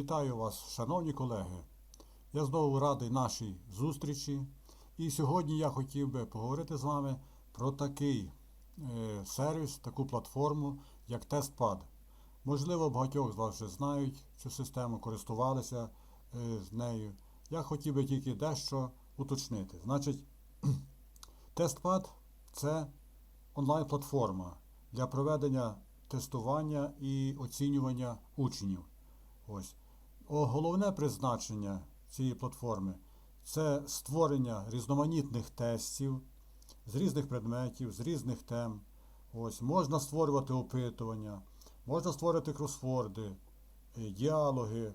Вітаю вас, шановні колеги. Я знову радий нашій зустрічі. І сьогодні я хотів би поговорити з вами про такий е, сервіс, таку платформу, як TestPad. Можливо, багатьох з вас вже знають цю систему, користувалися е, з нею. Я хотів би тільки дещо уточнити. Значить, TestPad це онлайн-платформа для проведення тестування і оцінювання учнів. Ось. Головне призначення цієї платформи це створення різноманітних тестів з різних предметів, з різних тем. Ось. Можна створювати опитування, можна створити кросворди, е, діалоги.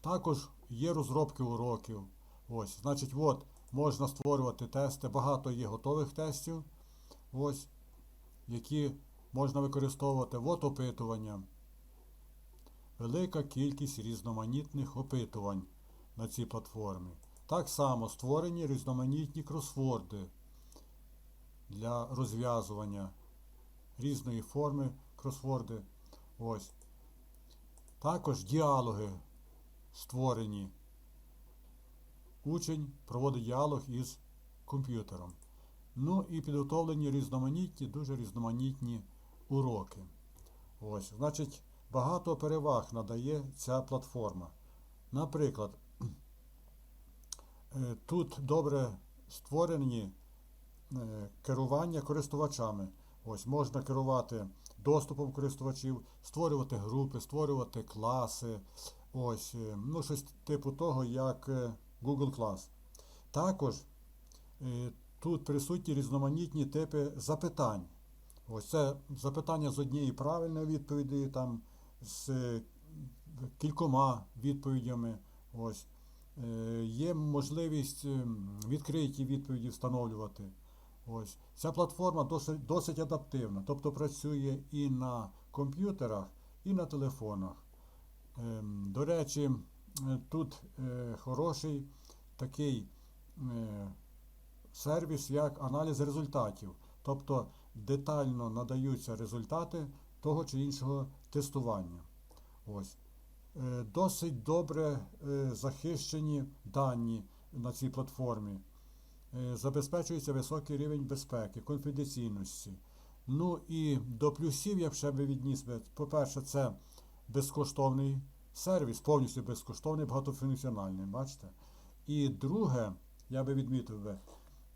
Також є розробки уроків. Ось. Значить, от, можна створювати тести. Багато є готових тестів, ось, які можна використовувати. От опитування велика кількість різноманітних опитувань на цій платформі. Так само створені різноманітні кросворди для розв'язування різної форми кросворди. Ось. Також діалоги створені. Учень проводить діалог із комп'ютером. Ну і підготовлені різноманітні, дуже різноманітні уроки. Ось, значить, багато переваг надає ця платформа. Наприклад, е, тут добре створені е, керування користувачами. Ось можна керувати доступом користувачів, створювати групи, створювати класи. Ось, е, ну, щось типу того, як Google Class. Також тут присутні різноманітні типи запитань. Ось це запитання з однієї правильної відповіді, там з е, кількома відповідями. Ось. Е, Є можливість ем, відкриті відповіді встановлювати. Ось. Ця платформа досить, досить адаптивна, тобто працює і на комп'ютерах, і на телефонах. Ем, До речі, е, тут хороший такий сервіс, як аналіз результатів. Тобто детально надаються результати того чи іншого тестування. Ось. Е, Досить добре е, захищені дані на цій платформі. Е, Забезпечується високий рівень безпеки, конфіденційності. Ну і до плюсів я б ще би відніс. По-перше, це безкоштовний сервіс, повністю безкоштовний, багатофункціональний. Бачите? І друге, я би відмітив би,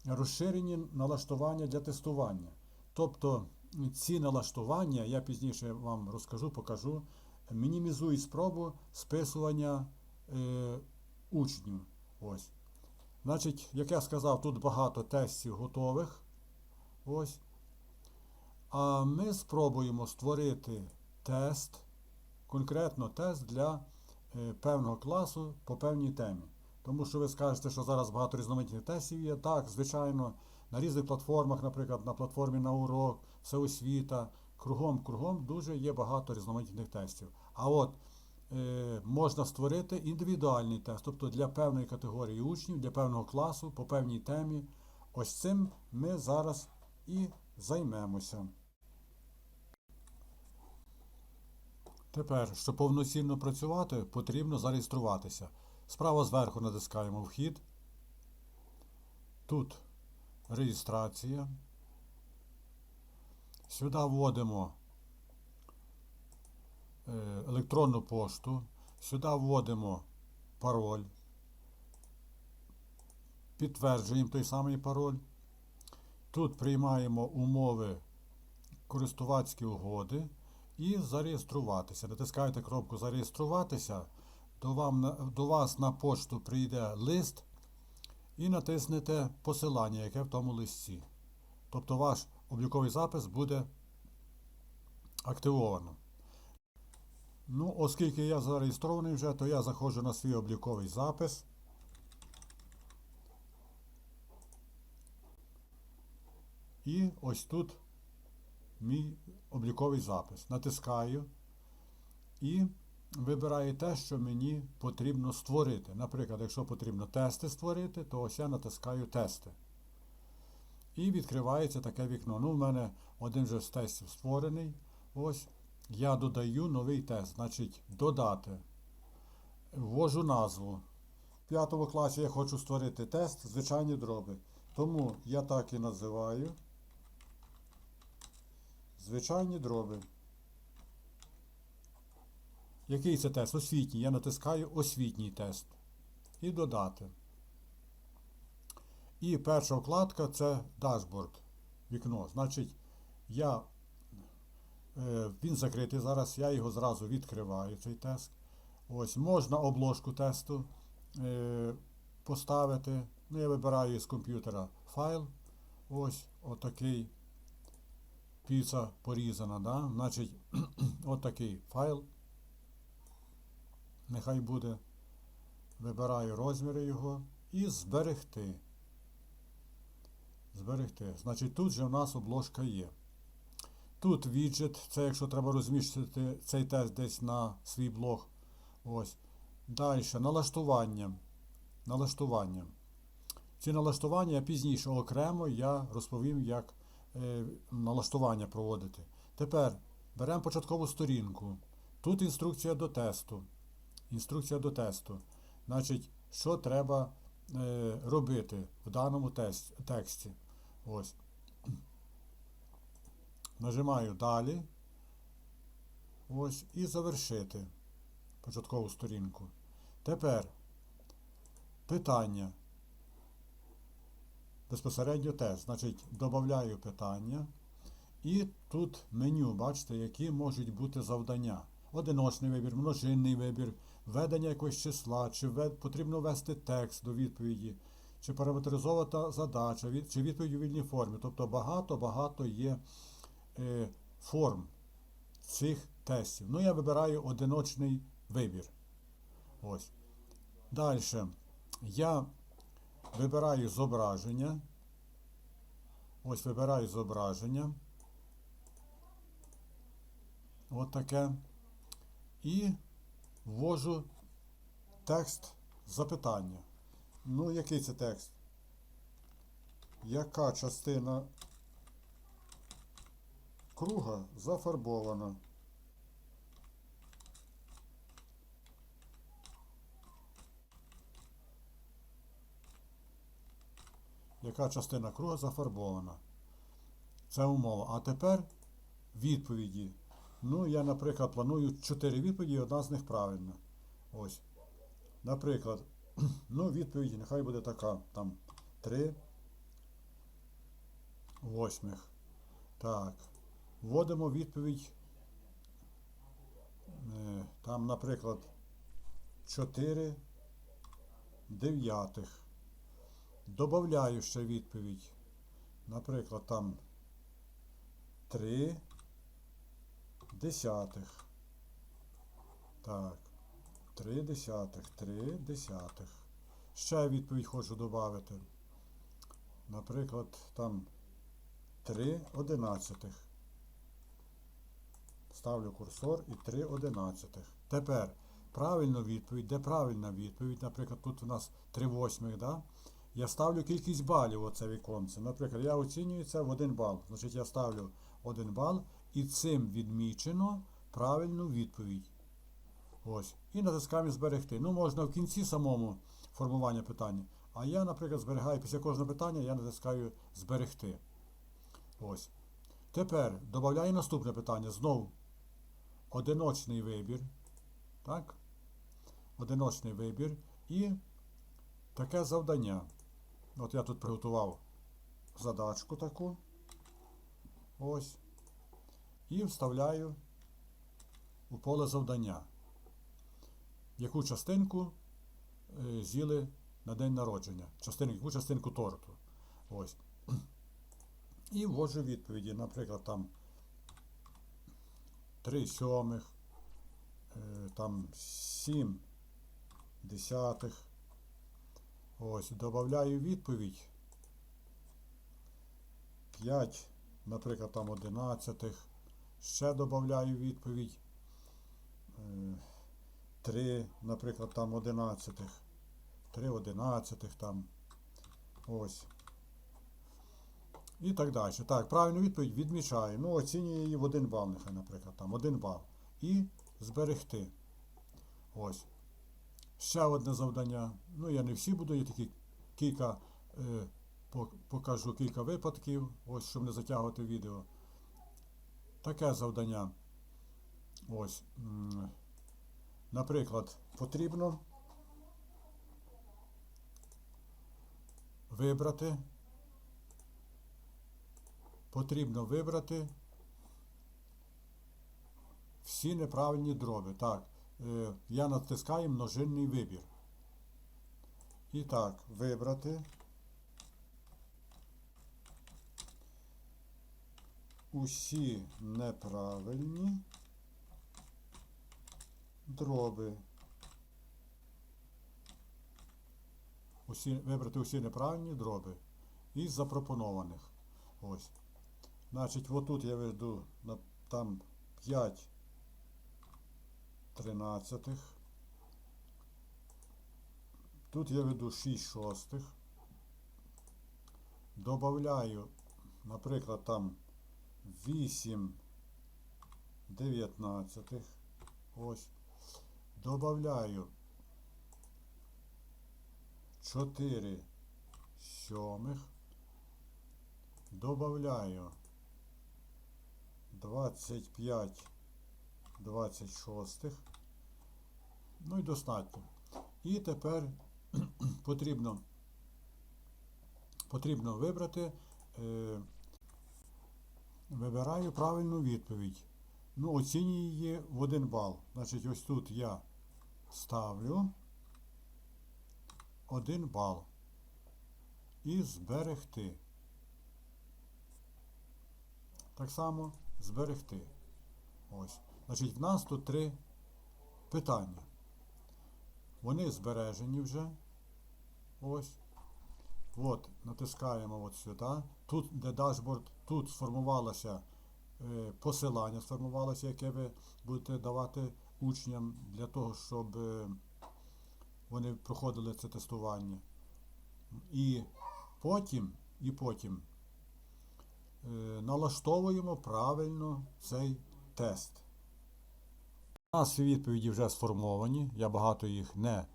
розширені налаштування для тестування. Тобто ці налаштування, я пізніше вам розкажу, покажу, мінімізують спробу списування е, учнів. Ось. Значить, як я сказав, тут багато тестів готових. Ось. А ми спробуємо створити тест, конкретно тест для е, певного класу по певній темі. Тому що ви скажете, що зараз багато різноманітних тестів є. Так, звичайно, на різних платформах, наприклад, на платформі на урок, всеосвіта, кругом, кругом дуже є багато різноманітних тестів. А от е, можна створити індивідуальний тест, тобто для певної категорії учнів, для певного класу, по певній темі. Ось цим ми зараз і займемося. Тепер, щоб повноцінно працювати, потрібно зареєструватися. Справа зверху натискаємо Вхід. Тут реєстрація. Сюди вводимо е, електронну пошту. Сюди вводимо пароль. Підтверджуємо той самий пароль. Тут приймаємо умови користувацькі угоди і зареєструватися. Натискаєте кнопку Зареєструватися. До, вам, до вас на пошту прийде лист і натиснете посилання, яке в тому листі. Тобто ваш обліковий запис буде активовано. Ну, оскільки я зареєстрований вже, то я заходжу на свій обліковий запис. І ось тут мій обліковий запис. Натискаю і вибираю те, що мені потрібно створити. Наприклад, якщо потрібно тести створити, то ось я натискаю тести. І відкривається таке вікно. Ну, в мене один же з тестів створений. Ось. Я додаю новий тест. Значить, додати. ввожу назву. В п'ятому класі я хочу створити тест звичайні дроби. Тому я так і називаю. Звичайні дроби. Який це тест? Освітній. Я натискаю освітній тест. І додати. І перша вкладка це дашборд. Вікно. Значить, я, е, він закритий зараз, я його зразу відкриваю, цей тест. Ось, можна обложку тесту е, поставити. Ну, я вибираю з комп'ютера файл. Ось отакий. Піца порізана, да? Значить, отакий файл. Нехай буде. Вибираю розміри його і зберегти. Зберегти. Значить, тут же в нас обложка є. Тут віджит, це якщо треба розміщити цей тест десь на свій блог. Ось. Далі налаштування. Налаштування. Ці налаштування пізніше окремо я розповім, як е, налаштування проводити. Тепер беремо початкову сторінку. Тут інструкція до тесту. Інструкція до тесту. Значить, що треба е, робити в даному тест, тексті. Ось. Нажимаю далі. Ось і завершити початкову сторінку. Тепер питання. Безпосередньо тест. Значить, додаю питання. І тут меню, бачите, які можуть бути завдання. Одиночний вибір, множинний вибір, введення якогось числа, чи потрібно ввести текст до відповіді, чи параметризована задача, чи відповідь у вільній формі. Тобто багато-багато є е, форм цих тестів. Ну, я вибираю одиночний вибір. Ось. Далі я вибираю зображення. Ось вибираю зображення. От таке. І ввожу текст запитання. Ну, який це текст? Яка частина круга зафарбована? Яка частина круга зафарбована? Це умова. А тепер відповіді. Ну, я, наприклад, планую 4 відповіді, одна з них правильна. Ось. Наприклад, ну, відповідь нехай буде така. Там 3 восьмих. Так. Вводимо відповідь. е, Там, наприклад, 4 дев'ятих. Добавляю ще відповідь. Наприклад, там 3 десятих. Так. 3 десятих, 3 десятих. Ще відповідь хочу додати. Наприклад, там 3 одинадцятих. Ставлю курсор і 3 одинадцятих. Тепер правильну відповідь, де правильна відповідь, наприклад, тут у нас 3 восьмих, да? Я ставлю кількість балів у це віконце. Наприклад, я оцінюю це в 1 бал. Значить, я ставлю 1 бал і цим відмічено правильну відповідь. Ось. І натискаємо зберегти. Ну, можна в кінці самому формування питання. А я, наприклад, зберігаю після кожного питання, я натискаю зберегти. Ось. Тепер додаю наступне питання. Знову одиночний вибір. Так? Одиночний вибір. І таке завдання. От я тут приготував задачку таку. Ось. І вставляю у поле завдання. Яку частинку е, з'їли на день народження. Частинку, яку частинку торту. Ось. І ввожу відповіді. Наприклад, там 3 сьомих, е, там 7 десятих. Ось, додаю відповідь. 5, наприклад, там 11. Ще додаю відповідь. 3, наприклад, там 11. 3 11 там. Ось. І так далі. Так, правильну відповідь відмічаю. Ну, оцінюю її в 1 бал, нехай, наприклад, там 1 бал. І зберегти. Ось. Ще одне завдання. Ну, я не всі буду, я такі кілька е, покажу кілька випадків, ось щоб не затягувати відео. Таке завдання. Ось. Наприклад, потрібно вибрати. Потрібно вибрати всі неправильні дроби. Так, е, я натискаю множинний вибір. І так, вибрати усі неправильні дроби. Усі, вибрати усі неправильні дроби із запропонованих. Ось. Значить, отут я веду там 5 тринадцятих. Тут я веду 6 шостих. Добавляю, наприклад, там 8 дев'ятнадцятих. Ось. Добавляю 4 сьомих. Добавляю 25 26. Ну і достатньо. І тепер потрібно, потрібно вибрати. Е, вибираю правильну відповідь. Ну, оцінюю її в один бал. Значить, ось тут я ставлю один бал. І зберегти. Так само зберегти. Ось. Значить, в нас тут три питання. Вони збережені вже. Ось. От, натискаємо от сюди. Тут, де дашборд, тут сформувалося е, посилання, сформувалося, яке ви будете давати учням для того, щоб е, вони проходили це тестування. І потім, і потім е, налаштовуємо правильно цей тест. У нас відповіді вже сформовані. Я багато їх не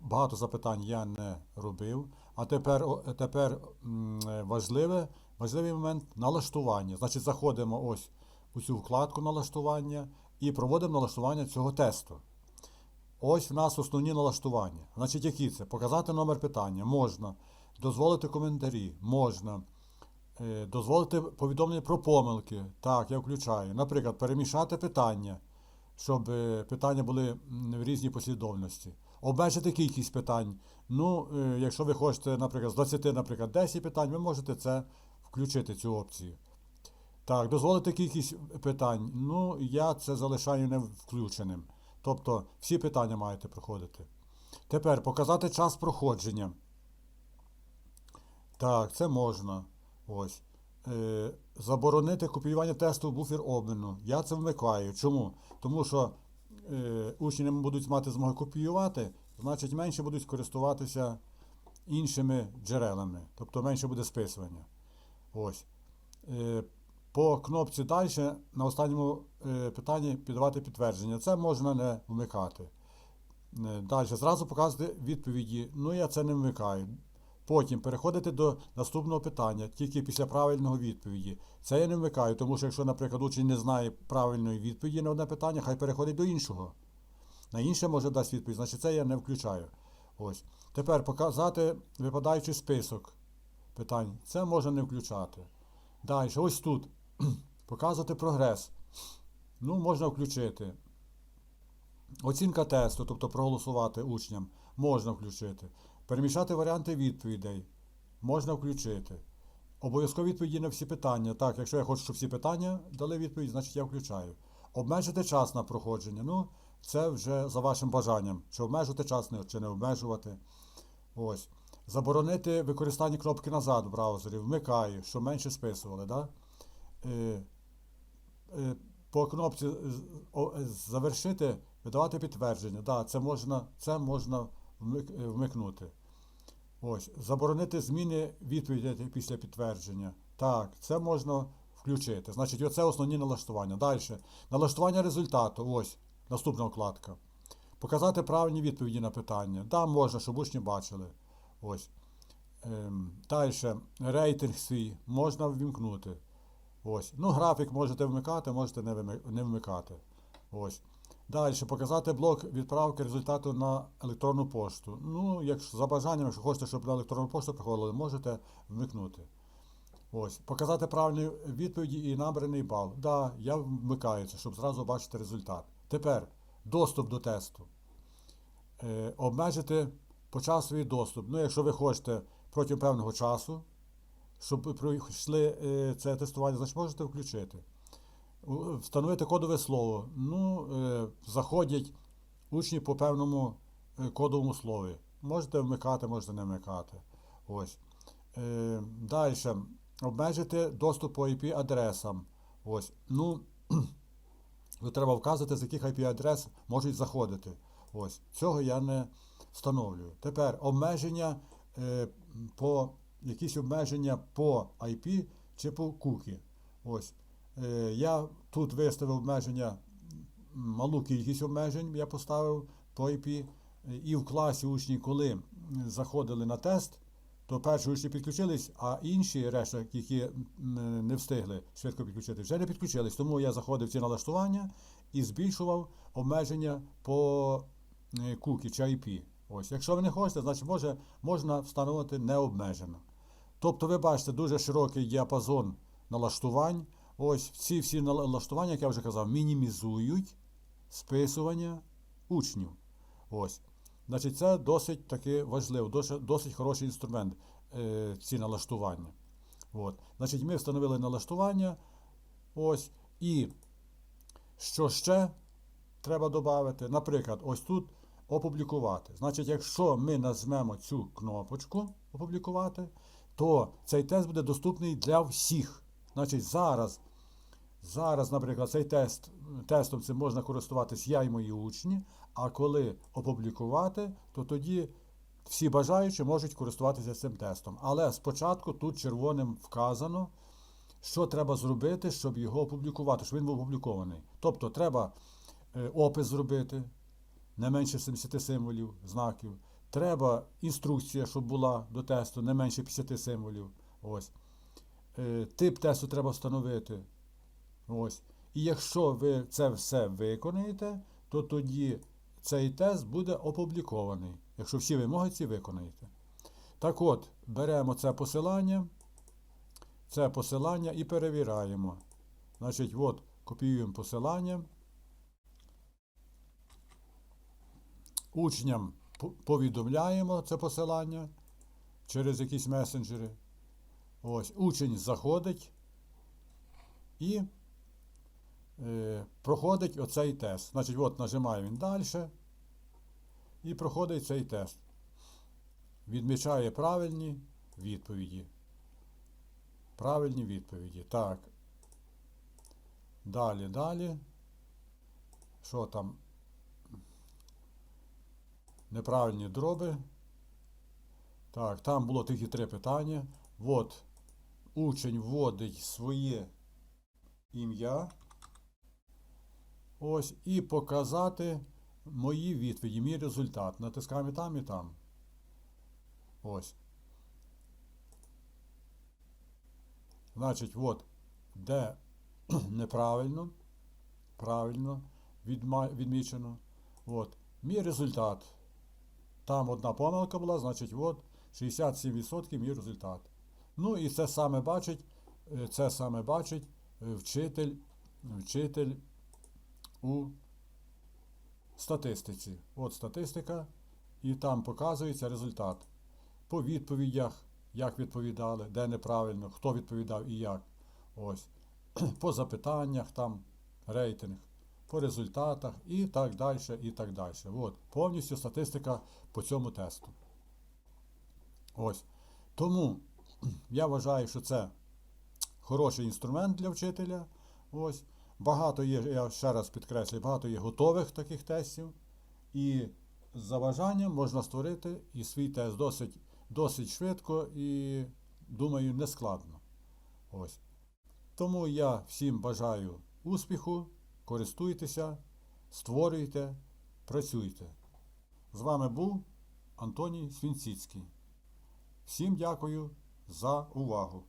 багато запитань я не робив. А тепер, тепер е, важливе, важливий момент налаштування. Значить, заходимо ось у цю вкладку налаштування і проводимо налаштування цього тесту. Ось в нас основні налаштування. Значить, які це? Показати номер питання можна, дозволити коментарі, можна. Е, Дозволити повідомлення про помилки. Так, я включаю. Наприклад, перемішати питання, щоб е, питання були в різній послідовності. Обмежити кількість питань. Ну, е, якщо ви хочете, наприклад, з 20, наприклад, 10 питань, ви можете це включити, цю опцію. Так, дозволити кількість питань. Ну, я це залишаю не включеним. Тобто всі питання маєте проходити. Тепер показати час проходження. Так, це можна. Ось. Е, заборонити копіювання тесту в буфер обміну. Я це вмикаю. Чому? Тому що е, учні не будуть мати змоги копіювати, значить менше будуть користуватися іншими джерелами, тобто менше буде списування. Ось. Е, по кнопці далі на останньому е, питанні піддавати підтвердження. Це можна не вмикати. Е, Далі зразу показувати відповіді. Ну, я це не вмикаю. Потім переходити до наступного питання, тільки після правильного відповіді. Це я не вмикаю, тому що якщо, наприклад, учень не знає правильної відповіді на одне питання, хай переходить до іншого. На інше може дасть відповідь, значить це я не включаю. Ось. Тепер показати випадаючий список питань. Це можна не включати. Далі, ось тут. Показувати прогрес. Ну, можна включити. Оцінка тесту, тобто проголосувати учням, можна включити. Перемішати варіанти відповідей. Можна включити. Обов'язкові відповіді на всі питання. Так, якщо я хочу, щоб всі питання дали відповідь, значить я включаю. Обмежити час на проходження. Ну, це вже за вашим бажанням. Чи обмежувати час, чи не обмежувати. Ось. Заборонити використання кнопки назад в браузері. Вмикаю, щоб менше списували. Да? Е, е, по кнопці завершити, видавати підтвердження. Да, це можна, це можна е, вмикнути. Ось. Заборонити зміни відповіді після підтвердження. Так, це можна включити. Значить, оце основні налаштування. Далі. Налаштування результату. Ось. Наступна вкладка. Показати правильні відповіді на питання. Да, можна, щоб учні бачили. Ось. Ем, далі. Рейтинг свій можна ввімкнути. Ось. Ну, графік можете вмикати, можете не вмикати. Ось. Далі показати блок відправки результату на електронну пошту. Ну, якщо за бажанням, якщо хочете, щоб на електронну пошту приходили, можете вмикнути. Ось. Показати правильні відповіді і набраний бал. Да, я вмикаю це, щоб зразу бачити результат. Тепер доступ до тесту. Е, обмежити почасовий доступ. Ну, якщо ви хочете протягом певного часу, щоб пройшли е, це тестування, значить можете включити. Встановити кодове слово. Ну, е, заходять учні по певному е, кодовому слові. Можете вмикати, можете не вмикати. Ось. Далі. Обмежити доступ по IP-адресам. Ось. Ну, треба вказати, з яких IP-адрес можуть заходити. Ось. Цього я не встановлюю. Тепер обмеження по якісь обмеження по IP чи по кукі. Ось. Е, я тут виставив обмеження, малу кількість обмежень я поставив по IP. Е, І в класі учні, коли заходили на тест, то перші учні підключились, а інші решта, які не встигли швидко підключити, вже не підключились. Тому я заходив в ці налаштування і збільшував обмеження по е, кукі чи IP. Ось, якщо ви не хочете, значить може, можна встановити необмежено. Тобто, ви бачите дуже широкий діапазон налаштувань. Ось ці всі налаштування, як я вже казав, мінімізують списування учнів. Ось. Значить, це досить таки важливо, досить, досить хороший інструмент, е, ці налаштування. От. Значить, ми встановили налаштування. Ось. І що ще треба додати? Наприклад, ось тут опублікувати. Значить, якщо ми назвемо цю кнопочку опублікувати, то цей тест буде доступний для всіх. Значить, зараз, зараз, наприклад, цей тест, тестом цим можна користуватись я і мої учні, а коли опублікувати, то тоді всі бажаючі можуть користуватися цим тестом. Але спочатку тут червоним вказано, що треба зробити, щоб його опублікувати, щоб він був опублікований. Тобто треба е, опис зробити, не менше 70 символів, знаків. Треба інструкція, щоб була до тесту, не менше 50 символів. Ось. Е, Тип тесту треба встановити. Ось. І якщо ви це все виконаєте, то тоді цей тест буде опублікований, якщо всі вимоги ці виконаєте. Так от, беремо це посилання, це посилання і перевіряємо. Значить, от, копіюємо посилання. Учням повідомляємо це посилання через якісь месенджери. Ось, учень заходить і е, проходить оцей тест. Значить, от нажимає він далі і проходить цей тест. Відмічає правильні відповіді. Правильні відповіді. Так. Далі, далі. Що там? Неправильні дроби. Так, там було тільки три питання. От учень вводить своє ім'я. Ось, і показати мої відповіді, мій результат. Натискаємо там і там. Ось. Значить, от, де неправильно, правильно відмічено. От, мій результат. Там одна помилка була, значить, от 67% мій результат. Ну і це саме бачить, е, це саме бачить е, вчитель, вчитель у статистиці. От статистика, і там показується результат. По відповідях, як відповідали, де неправильно, хто відповідав і як. Ось. По запитаннях, там рейтинг, по результатах і так далі, і так далі. От. Повністю статистика по цьому тесту. Ось. Тому я вважаю, що це хороший інструмент для вчителя. Ось. Багато є, я ще раз підкреслюю, багато є готових таких тестів. І за бажанням можна створити і свій тест досить, досить швидко і, думаю, не складно. Ось. Тому я всім бажаю успіху, користуйтеся, створюйте, працюйте. З вами був Антоній Свінціцький. Всім дякую за увагу!